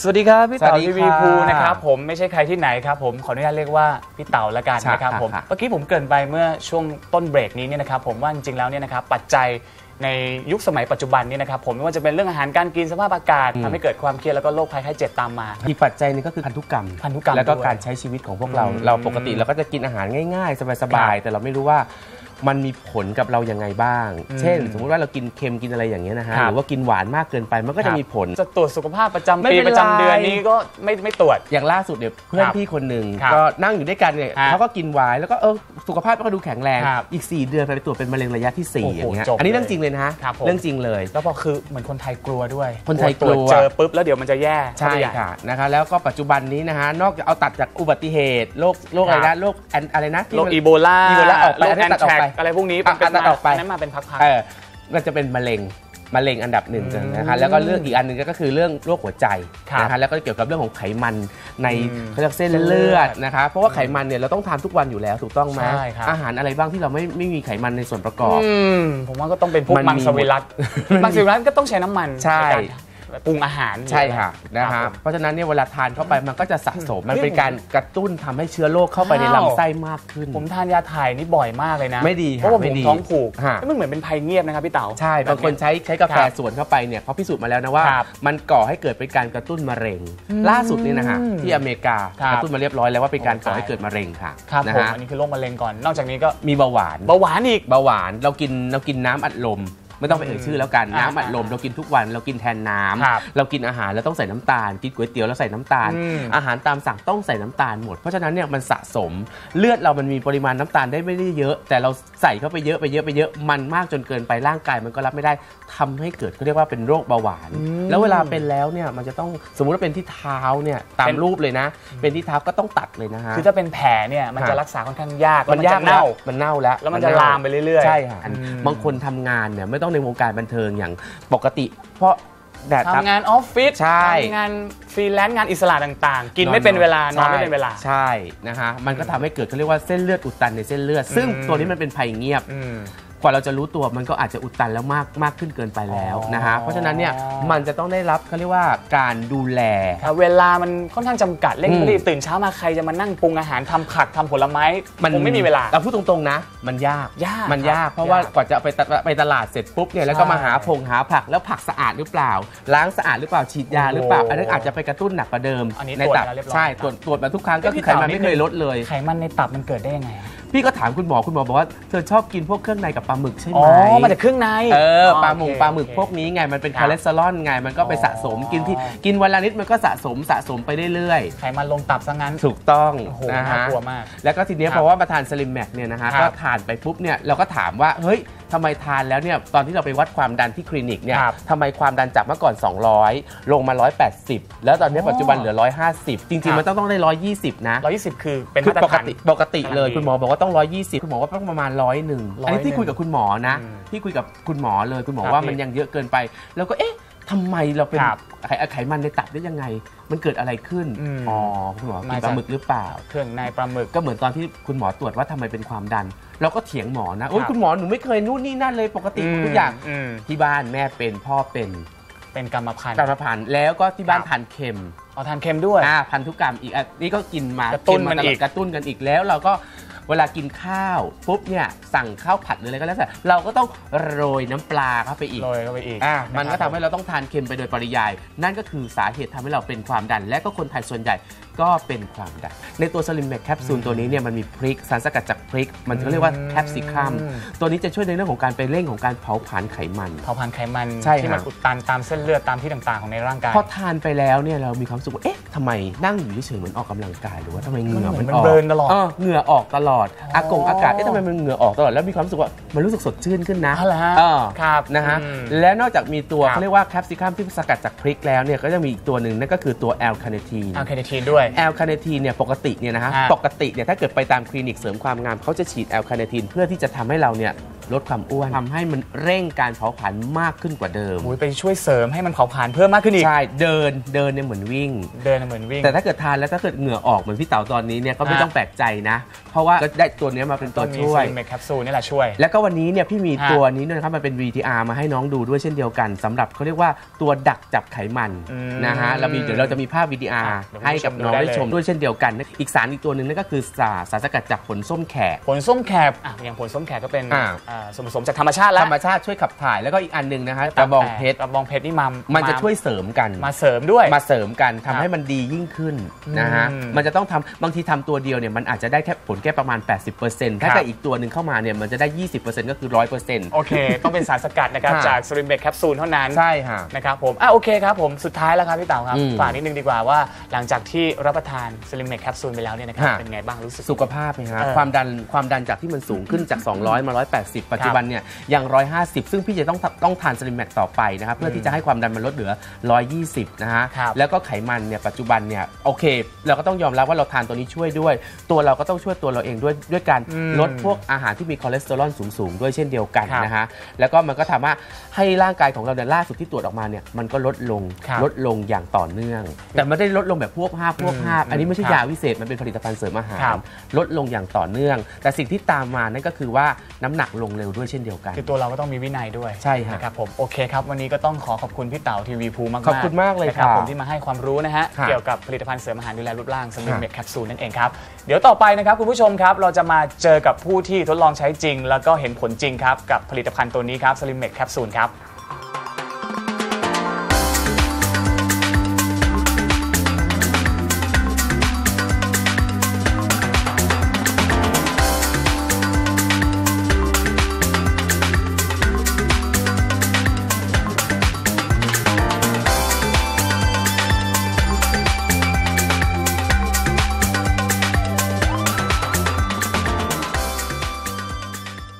สวัสดีครับพี่เต๋าสวัสดีทีวีค่ะ ภูนะครับผมไม่ใช่ใครที่ไหนครับผมขออนุญาตเรียกว่าพี่เต๋าละกันใช่นะครับผมค่ะ เมื่อกี้ผมเกรินไปเมื่อช่วงต้นเบรกนี้เนี่ยนะครับผมว่าจริงๆแล้วเนี่ยนะครับปัจจัยในยุคสมัยปัจจุบันเนี่ยนะครับผมไม่ว่าจะเป็นเรื่องอาหารการกินสภาพอากาศทำให้เกิดความเครียดแล้วก็โรคภัยไข้เจ็บตามมา อีกปัจจัยหนึงก็คือพันธุกรรม พันธุกรรมแล้วก็ด้วยการใช้ชีวิตของพวกเราอืมเราปกติเราก็จะกินอาหารง่าย ๆ สบายๆ แต่เราไม่รู้ว่า มันมีผลกับเรายังไงบ้างอืมเช่น สมมุติว่าเรากินเค็มกินอะไรอย่างเงี้ยนะฮะ ครับ หรือว่ากินหวานมากเกินไปมันก็จะมีผล จะตรวจสุขภาพประจำไม่ปีเป็นไรประจำเดือนนี้ก็ไม่ไม่ตรวจ อย่างล่าสุดเนี่ยเพื่อนครับพี่คนหนึ่งครับก็นั่งอยู่ด้วยกันเนี่ยฮะเขาก็กินหวานแล้วก็เออสุขภาพก็ดูแข็งแรง ครับอีก 4 เดือนไปตรวจเป็นมะเร็งระยะที่4โอ้โหอย่างเงี้ยจบอันนี้เลยเรื่องจริงเลยนะฮะครับผม เรื่องจริงเลย แล้วพอคือเหมือนคนไทยกลัวด้วยคนไทยกลัว ตรจเจอปุ๊บแล้วเดี๋ยวมันจะแย่ใช่เข้าไปหญ่ ค่ะนะคะแล้วก็ปัจจุบันนี้นะฮะนอกจากเอาตัดจากอุบัติเหตุโรคโรคอะไรครันะบ โรคแอนอะไรนะที่โรคมัน อีโบลาอีโบลาออกไปโรคอันนี้แอนตัดออกแทรกไปอะไรพวกนี้อะเป็นตัดออกไปนั้นมาเป็นพักเออมันจะเป็นมะเร็งมะเร็งอันดับหนึ่งอืมนะคะแล้วก็เรื่องอีกอันหนึ่งก็คือเรื่องโรคหัวใจครับนะคะแล้วก็เกี่ยวกับเรื่องของไขมันในอืมเขาเรียกเส้นเลือดนะคะเพราะว่าไขมันเนี่ยเราต้องทานทุกวันอยู่แล้วถูกต้องไหมใช่ครับอาหารอะไรบ้างที่เราไม่ไม่มีไขมันในส่วนประกอบอืมผมว่าก็ต้องเป็นพวกมันมีมังสวิรัตมังสวิรัตก็ต้องใช้น้ำมันใช่นการ ปรุงอาหารใช่ค่ะนะคฮะรับผม เพราะฉะนั้นเนี่ยเวลาทานเข้าไปมันก็จะสะสมมันเฮ้ยเป็นการกระตุ้นทำให้เชื้อโรคเข้าไปในอ้าวลำไส้มากขึ้น ผมทานยาถ่ายนี่บ่อยมากเลยนะไม่ดีค่ะเพราะว่าผไม่มดีท้องผูกฮะแล้วมันเหมือนเป็นภัยเงียบนะครับพี่เต๋า ใช่บางคนใช้ใช้กาแฟครับสวนเข้าไปเนี่ยเขาพิสูจน์มาแล้วนะว่า ครับมันก่อให้เกิดเป็นการกระตุ้นมะเร็ง ล่าสุดนี่นะฮะที่อเมริกาครับ กระตุ้นมาเรียบร้อยแล้วว่าเป็นการโอ้ก่อให้ตายเกิดมะเร็งค่ะครับนะผมฮะอันนี้คือโรคมะเร็งก่อน นอกจากนี้ก็มีเบาหวาน เบาหวานอีก เบาหวานเรากินเรากินน้ำอัดลม ไม่ต้องไปเอ่ยชื่อแล้วกันอ่าน้ำอัดลมเรากินทุกวันเรากินแทนน้ำครับเรากินอาหารเราต้องใส่น้ำตาล กินก๋วยเตี๋ยวแล้วใส่น้ำตาลอืมอาหารตามสั่งต้องใส่น้ำตาลหมดเพราะฉะนั้นเนี่ยมันสะสมเลือดเรามันมีปริมาณน้ำตาลได้ไม่ได้เยอะ แต่เราใส่เข้าไปเยอะไปเยอะไปเยอะมันมากจนเกินไปร่างกายมันก็รับไม่ได้ทำให้เกิดเขาเรียกว่าเป็นโรคเบาหวาน แล้วเวลาเป็นแล้วเนี่ยมันจะต้องสมมุติว่าเป็นที่เท้าเนี่ยตามเป็นรูปเลยนะ เป็นที่เท้าก็ต้องตัดเลยนะฮะคือถ้าเป็นแผลเนี่ยมันฮะจะรักษาค่อนข้างยากมันยากแล้วจะเน่าแล้วมันเน่าแล้วแล้วมันจะลามไปเรื่อยๆใช่ค่ะอืมบางคนทำงานเนี่ยไม่ต้องในวงการบันเทิงอย่างปกติ เพราะแดดทำงานออฟฟิศใช่ ทำงานฟรีแลนซ์งานอิสระต่างๆ กินไม่เป็นเวลานอนไม่เป็นเวลา ใช่นะฮะมันก็ทำให้เกิดเขาเรียกว่าเส้นเลือดอุดตันในเส้นเลือด ซึ่งอืมตัวนี้มันเป็นภัยเงียบอืม กว่าเราจะรู้ตัวมันก็อาจจะอุดตันแล้วมากมากขึ้นเกินไปแล้วอ๋อนะฮะ เพราะฉะนั้นเนี่ยมันจะต้องได้รับเขาเรียกว่าการดูแล เวลามันค่อนข้างจำกัดเร่งอืมรีบตื่นเช้ามาใครจะมานั่งปรุงอาหารทำผักทำผลไม้ผมไม่มีเวลา เราพูดตรงๆนะ มันยากยากมันครับยากเพราะว่ายากกว่าจะเอาไปตะไปตลาดเสร็จปุ๊บเนี่ยแล้วก็ใช่มาหาผงหาผักแล้วผักสะอาดหรือเปล่า ล้างสะอาดหรือเปล่าฉีดยาหรือเปล่าโอ้โหอันนั้นอาจจะไปกระตุ้นหนักกว่าเดิมอันนี้ในตรวจตับแล้วเรียบร้อยใช่ครับตรวจตรวจมาทุกครั้งก็เอ้ยคือพี่ไขมันเต๋าไม่เคยนิดนึงลดเลย ไขมันในตับมันเกิดได้ยังไง พี่ก็ถามคุณหมอคุณหมอบอกว่าเธอชอบกินพวกเครื่องในกับปลาหมึกใช่ไหอ๋มอมาจากเครื่องในเออปลาหมงโอเคปลาหมึกโอเคพวกนี้ไงมันเป็นครับคอเลสเตอรอลไงมันก็ไปสะสมอ๋อกินที่กินวันละนิดมันก็สะสมสะสมไปเรื่อยไขมันลงตับซะงั้นๆถูกต้องโอ้โหนะน่าฮะกลัวมาก แล้วก็ทีเนี้ยครับเพราะว่ามาทานสลิมแม็กเนี่ยนะฮะครับก็ทานไปปุ๊บเนี่ยเราก็ถามว่าเฮ้ย ทำไมทานแล้วเนี่ยตอนที่เราไปวัดความดันที่คลินิกเนี่ยครับทำไมความดันจากเมื่อก่อน 200 ลงมา 180 แล้วตอนนี้อ๋อปัจจุบันเหลือ 150จครัริงบๆมันต้องต้องได้ 120 นะ120 คือเป็นคือมาตรปกฐาน ติปกติเลยกำลังดีคุณหมอบอกว่าต้อง 120 คุณหมอว่าต้องประมาณร้อยหนึ่งอันนี้ที่คุยกับคุณหมอนะ อืมที่คุยกับคุณหมอเลยคุณหมอครับว่าพี่มันยังเยอะเกินไป แล้วก็เอ๊ะทำไมเราเป็นครับไขไขมันในตับได้ยังไง มันเกิดอะไรขึ้นอืมอ๋อคุณหมอกิมานปจาก ลาหมึกหรือเปล่า เครื่องในปลาหมึก ก็เหมือนตอนที่คุณหมอตรวจว่าทำไมเป็นความดัน เราก็เถียงหมอนะโอ้ยครับคุณหมอหนูไม่เคยนู่นนี่นั่นเลยปกติทุกอย่างมที่บ้านแม่เป็นพ่อเป็นเป็นกรรมพันธุ์กรรมพันธุ์แล้วก็ที่บ้านครับทานเค็มเอาทานเค็มด้วยอ่าพันธุกรรมอีกอะนี่ก็กินมากระตุ้นเค็มันตลดอีกกระตุ้นกันอีกแล้ว เราก็ เวลากินข้าวปุ๊บเนี่ยสั่งข้าวผัดหรืออะไรก็แล้วแต่เราก็ต้องโรยน้ำปลาเข้าไปอีกโรยเข้าไปอีกอะะมันก็คทำรับให้เราต้องทานเค็มไปโดยปริยาย นั่นก็คือสาเหตุทำให้เราเป็นความดัน และก็คนไทยส่วนใหญ่ก็เป็นความดัน ในตัวสลิมแมกแคปซูลตัวนี้เนี่ยมันมีพริกสารสกัดจากพริก มันเขาเรียกว่าแคปซิคัมอืมตัวนี้จะช่วยในเรื่องของการไปเร่งของการเผาผลาญไขมัน เผาผลาญไขมันใช่ที่มันครับอุดตันตามเส้นเลือดตามที่ต่างๆของในร่างกาย พอทานไปแล้วเนี่ยเรามีความรู้สึกว่า เอ๊ะทำไมนั่งอยู่เฉยๆเหมือนออกกำลังกาย หรือว่าทำไมเหงื่อมันเหมืมัอนนออกเบิร์นตลอด เเหงื่อออกตลอดอ๋อออากงอากาศเอ๊ะทำไมมันเหงื่อออกตลอด แล้วมีความรู้สึกว่ามันรู้สึกสดชื่นขึ้นนะอ๋อเหรอฮะเออครับนะฮะ อืมและนอกจากมีตัวครับ เขาเรียกว่าแคปซิคัมที่สกัดจากพริกแล้วเนี่ยก็จะมีอีกตัวหนึ่งนั่นก็คือตัวแอลคาเนทีน เอาเคเนทีนด้วย แอลคาเนทีนเนี่ยปกติเนี่ยนะฮะฮะปกติเนี่ยถ้าเกิดไปตามคลินิกเสริมความงามเขาจะฉีดแอลคาเนทีนเพื่อที่จะทำให้เราเนี่ย ลดความอ้วนทำให้มันเร่งการเผาผลาญมากขึ้นกว่าเดิมโอ้ยไปช่วยเสริมให้มันเผาผลาญเพิ่มมากขึ้นอีก ใช่ เดินเดินเนี่ยเหมือนวิ่ง เดินเหมือนวิ่ง แต่ถ้าเกิดทานแล้วถ้าเกิดเหงื่อออกเหมือนพี่เต๋าตอนนี้เนี่ยก็ไม่ฮะต้องแปลกใจนะ เพราะว่าก็ได้ตัวเนี้ยมาเป็นตัต้วองมีช่วสยลิมเมคแคปซูลนี่แหละช่วย แล้วก็วันนี้เนี่ยพี่มีฮะตัวนี้ด้วยนะครับมันเป็น VTR มาให้น้องดูด้วยเช่นเดียวกันสำหรับเขาเรียกว่าตัวดักจับไขมันอืมนะฮะเรามีเดี๋ยวเราจะมีภาพ VTR ครับเดี๋ยวให้กับน้องคุณได้ผู้ชชมมดูได้เลยด้วยเช่นเดียวกัน อีกสารอีกตัวหนึ่งนั่นก็คือสารสารสกัดจากผลส้มแขกผลส้มแขกอะอย่างผลส้มแขกก็เป็นอ่าอ่าส่วนผสมจากธรรมชาติแล้วธรรมชาติช่วยขับถ่ายแล้วก็อีกอันหนึ่งนะฮะกระบองเพชร กระบองเพชรนี่มามัมันจะช่วยเสริมกัน มาเสริมด้วย มาเสริมกันครัทำบให้มันดียิ่งขึ้นนะฮะ อืมมันจะต้องทำบางทีทำตัวเดียวเนี่ยมันอาจจะได้แค่ผลแค่ประมาณ 80%ถ้าครับเกิดอีกตัวหนึ่งเข้ามาเนี่ยมันจะได้ 20%ก็คือ 100%โอเค ต้องเป็นสารสกัดนะครับ ค่ะ จากสลิมเมคแคปซูลเท่านั้นใช่ฮะ นะครับผมอะโอเคครับผมสุดท้ายแล้วครับพี่เต๋าครับ อืมฝากนิดนึงดีกว่าว่าหลังจากที่รับประทานสลิมเมคแคปซูลไปแล้วเนี่ยนะครับฮะ เป็นไงบ้างรู้สึก สุขภาพนะฮะเออความดันความดันจากที่มันสูงขึ้นจาก 200 มา 180ปัจจุบันเนี่ยยัง150 ซึ่งพี่จะต้องต้องทานสลิมแมกต่อไปนะครับเพื่อที่จะให้ความดันมันลดเหลือ 120 นะฮะครับแล้วก็ไขมันเนี่ยปัจจุบันเนี่ยโอเค เราก็ต้องยอมรับว่าเราทานตัวนี้ช่วยด้วย ตัวเราก็ต้องช่วยตัวเราเองด้วยด้วยการอืมลดพวกอาหารที่มีคอเลสเตอรอลสูงๆ ด้วยเช่นเดียวกันครับนะฮะแล้วก็มันก็ทำให้ให้ร่างกายของเราเนี่ยล่าสุดที่ตรวจออกมาเนี่ยมันก็ลดลงครับลดลงอย่างต่อเนื่อง แต่ไม่ได้ลดลงแบบพวกภาพพวกภาพอืมอันนี้ไม่ใช่ครับยาวิเศษมันเป็นผลิตภัณฑ์เสริมอาหารครับลดลงอย่างต่อเนื่อง แต่สิ่งที่ตามมานั่นก็คือว่าน้ำหนักลงเร็วด้วยเช่นเดียวกัน คือตัวเราก็ต้องมีวินัยด้วยใช่ฮะนะครับผมโอเคครับวันนี้ก็ต้องขอขอบคุณพี่เต๋าทีวีภูมากๆขอบคุณมากเลยนะครับครับผมที่มาให้ความรู้นะฮะครับเกี่ยวกับผลิตภัณฑ์เสริมอาหารดูแลรูปร่างสลิมครับเมคแคปซูลนั่นเองครับเดี๋ยวต่อไปนะครับคุณผู้ชมครับเราจะมาเจอกับผู้ที่ทดลองใช้จริง แล้วก็เห็นผลจริงครับกับผลิตภัณฑ์ตัวนี้ครับสลิมเมคแคปซูลครับ